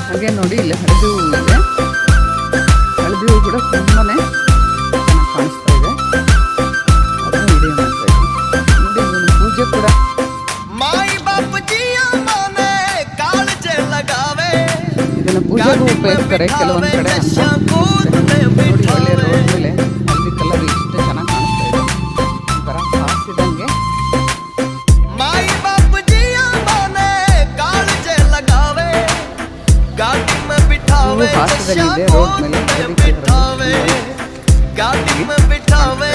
ಹಾಗೆ ನೋಡಿ ಇಲ್ಲಿ ಹಳದಿ ಹೂವು ಇದೆ. ಹಳದಿ ಹೂವು ಕೂಡ ತುಂಬಾನೇ ಚೆನ್ನಾಗಿ ಕಾಣಿಸ್ತಾ ಇದೆ. ಅದನ್ನು ವಿಡಿಯೋ ಮಾಡ್ತಾ ಇದ್ದೀನಿ. ನೋಡಿ ಪೂಜೆ ಕೂಡ. ಇದನ್ನು ಪೂಜೆಗೂ ಉಪಯೋಗಿಸ್ತಾರೆ ಕೆಲವೊಂದು ಕಡೆ ನೋಡಿ ತುಂಬಾ ಫಾಸ್ಟಲ್ಲಿ ಇದೆ ರೋಡ್ ಮೇಲೆ ಗಾಡಿ ಮೇಲೆ ಬಿಟ್ಟಾವೆ